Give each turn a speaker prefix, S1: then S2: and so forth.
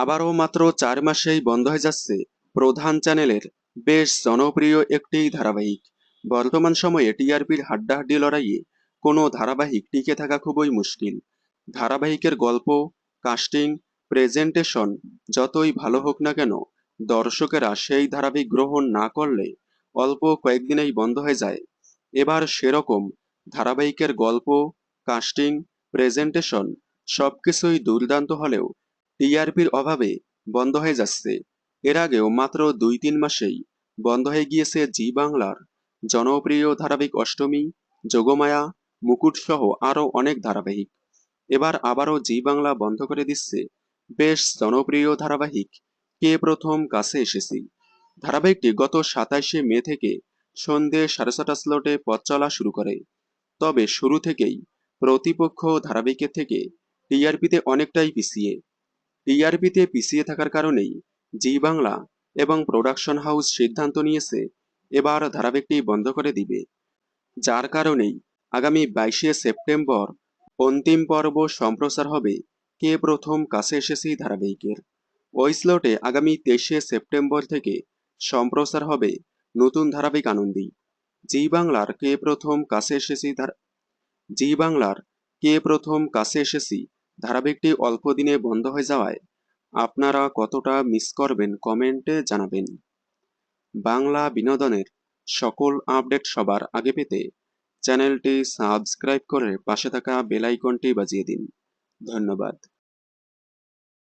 S1: আবারও মাত্র চার মাসেই বন্ধ হয়ে যাচ্ছে প্রধান চ্যানেলের বেশ জনপ্রিয় একটি ধারাবাহিক। বর্তমান সময়ে টিআরপির হাড্ডাহাড্ডি লড়াইয়ে কোনো ধারাবাহিক টিকে থাকা খুবই মুশকিল। ধারাবাহিকের গল্প, কাস্টিং, প্রেজেন্টেশন যতই ভালো হোক না কেন, দর্শকেরা সেই ধারাবাহিক গ্রহণ না করলে অল্প কয়েকদিনেই বন্ধ হয়ে যায়। এবার সেরকম ধারাবাহিকের গল্প, কাস্টিং, প্রেজেন্টেশন সবকিছুই দুর্দান্ত হলেও টিআরপির অভাবে বন্ধ হয়ে যাচ্ছে। এর আগেও মাত্র দুই তিন মাসেই বন্ধ হয়ে গিয়েছে জি বাংলার জনপ্রিয় ধারাবাহিক অষ্টমী, যোগমায়া, মুকুট সহ আরও অনেক ধারাবাহিক। এবার আবারও জি বাংলা বন্ধ করে দিচ্ছে বেশ জনপ্রিয় ধারাবাহিক কে প্রথম কাছে এসেছি। ধারাবাহিকটি গত সাতাশে মে থেকে সন্ধে সাড়ে ছটা স্লটে পথ চলা শুরু করে। তবে শুরু থেকেই প্রতিপক্ষ ধারাবাহিকের থেকে টিআরপিতে অনেকটাই পিছিয়ে। টিআরপিতে পিছিয়ে থাকার কারণেই জি বাংলা এবং প্রোডাকশন হাউস সিদ্ধান্ত নিয়েছে এবার ধারাবাহিকটি বন্ধ করে দিবে। যার কারণেই আগামী বাইশে সেপ্টেম্বর অন্তিম পর্ব সম্প্রচার হবে কে প্রথম কাছে এসেছি ধারাবাহিকের। ওই স্লটে আগামী তেইশে সেপ্টেম্বর থেকে সম্প্রচার হবে নতুন ধারাবাহিক আনন্দী জি বাংলার কে প্রথম কাছে এসেছি জি বাংলার কে প্রথম কাছে এসেছি ধারাবাহিকটি অল্প দিনে বন্ধ হয়ে যাওয়ায় আপনারা কতটা মিস করবেন কমেন্টে জানাবেন। বাংলা বিনোদনের সকল আপডেট সবার আগে পেতে চ্যানেলটি সাবস্ক্রাইব করে পাশে থাকা বেলাইকনটি বাজিয়ে দিন। ধন্যবাদ।